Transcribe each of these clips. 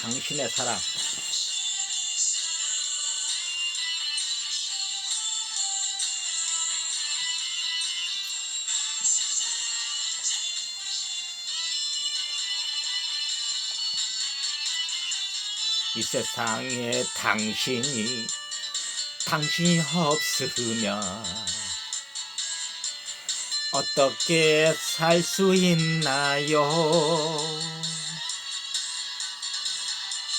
당신의 사랑. 이 세상에 당신이 당신이 없으면 어떻게 살 수 있나요?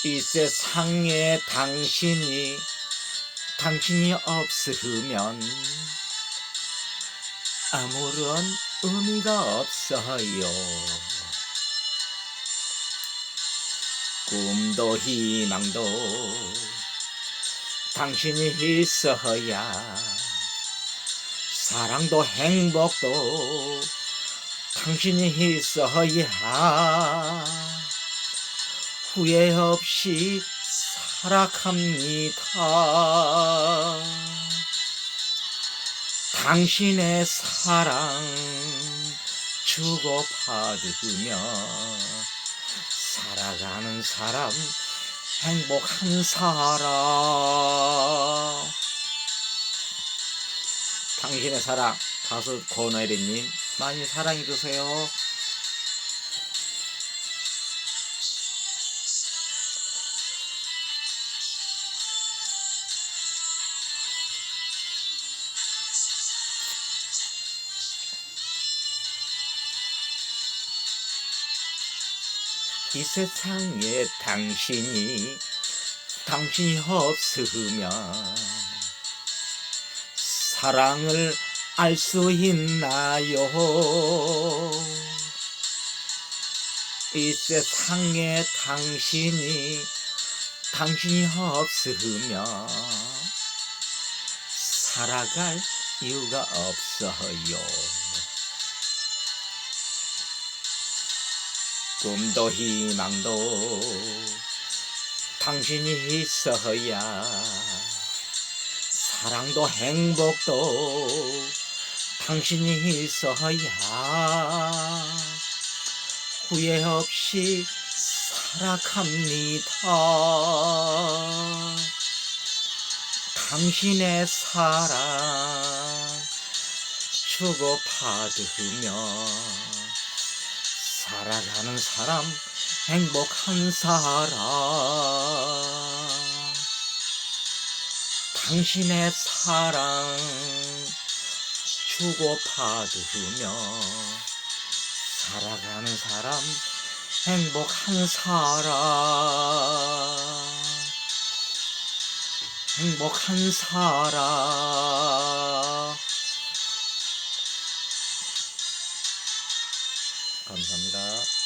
이 세상에 당신이 당신이 없으면 아무런 의미가 없어요. 꿈도 희망도 당신이 있어야 사랑도 행복도 당신이 있어야 후회 없이 살아갑니다. 당신의 사랑 주고받으며 살아가는 사람 행복한 사람 당신의 사랑 가수 권혜리님 많이 사랑해주세요 이 세상에 당신이 당신이 없으면 사랑을 알 수 있나요? 이 세상에 당신이 당신이 없으면 살아갈 이유가 없어요. 꿈도 희망도 당신이 있어야 사랑도 행복도 당신이 있어야 후회 없이 살아갑니다. 당신의 사랑 주고받으며 살아가는 사람 행복한 사람. 당신의 사랑 주고 받으며 살아가는 사람 행복한 사람. 행복한 사람 감사합니다.